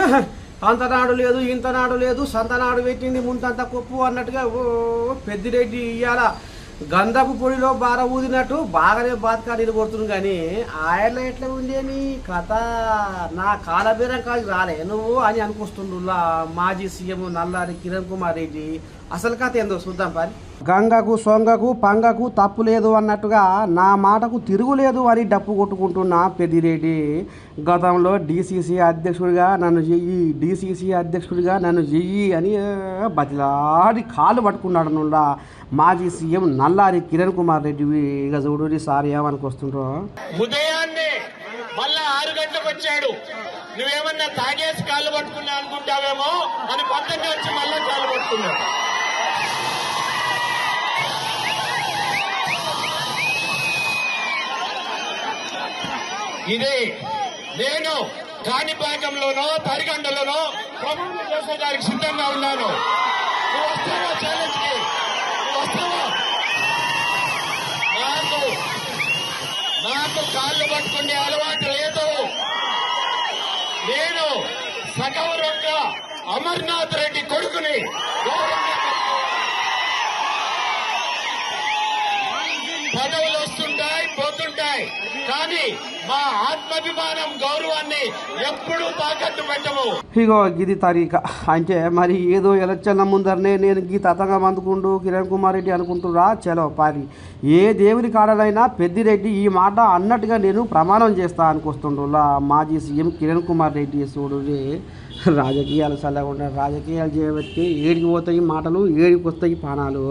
అంతనాడు లేదు ఇంతనాడు లేదు సంతనాడు పెట్టింది ముంతంత కొప్పు అన్నట్టుగా ఓ పెద్దిరెడ్డి ఇయ్యాల. గంధపు పొడిలో బార ఊదినట్టు బాగానే బాతకాడీలు కొడుతుంది కానీ ఆయనలో ఎట్లా ఉంది అని కథ. నా కాలబేరం కాదు రాలే. నువ్వు అని అనుకొస్తుండులా మాజీ సీఎం నల్లారి కిరణ్ కుమార్ రెడ్డి. అసలు కథ ఏందో చూద్దాం పని గంగకు సొంగకు పంగకు తప్పు లేదు అన్నట్టుగా నా మాటకు తిరుగులేదు అని డప్పు కొట్టుకుంటున్న పెద్దిరెడ్డి. గతంలో డీసీసీ అధ్యక్షుడిగా నన్ను చెయ్యి డీసీసీ అధ్యక్షుడిగా నన్ను చెయ్యి అని బతిలాడి కాలు పట్టుకున్నాడు నుండా మాజీ సీఎం నల్లారి కిరణ్ కుమార్ రెడ్డి. ఇక చూడు సార్ ఏమనుకొస్తుండ్రో ఉదయాన్నే మళ్ళా ఆరు గంటలకు వచ్చాడు. నువ్వేమన్నా తాగేసి కాళ్ళు పట్టుకున్నా అనుకుంటావేమో అని పక్కన వచ్చి మళ్ళీ కాళ్ళు పట్టుకున్నాడు. ఇది నేను కాణిపాకంలోనో తరిగండలోనో ప్రభుత్వం చేసేదానికి సిద్ధంగా ఉన్నాను. నువ్వు వస్తావా ఛాలెంజ్కి? వస్తావా? నాకు నాకు కాళ్ళు పట్టుకునే అలవాటు లేదు. నేను సగౌరవంగా అమర్నాథ్ రెడ్డి కొడుకుని గౌరవంగా పదవులు వస్తుంటాయి మా ఆత్మాభిమానం గౌరవాన్ని ఎప్పుడూ తాకట్టు పెట్టము. ఇగో గిది తారీఖ. అంటే మరి ఏదో ఎలక్షన్ల ముందరనే నేను గీ తతంగం అందుకుంటూ కిరణ్ కుమార్ రెడ్డి అనుకుంటురా చలో పారి. ఏ దేవుని కాడలైనా పెద్దిరెడ్డి ఈ మాట అన్నట్టుగా నేను ప్రమాణం చేస్తా అనుకొస్తుండ్రులా మాజీ సీఎం కిరణ్ కుమార్ రెడ్డి చూడు రాజకీయాలు చల్లకుండా రాజకీయాలు చేయబట్టి ఏడికి పోతాయి మాటలు ఏడికి వస్తాయి పానాలు.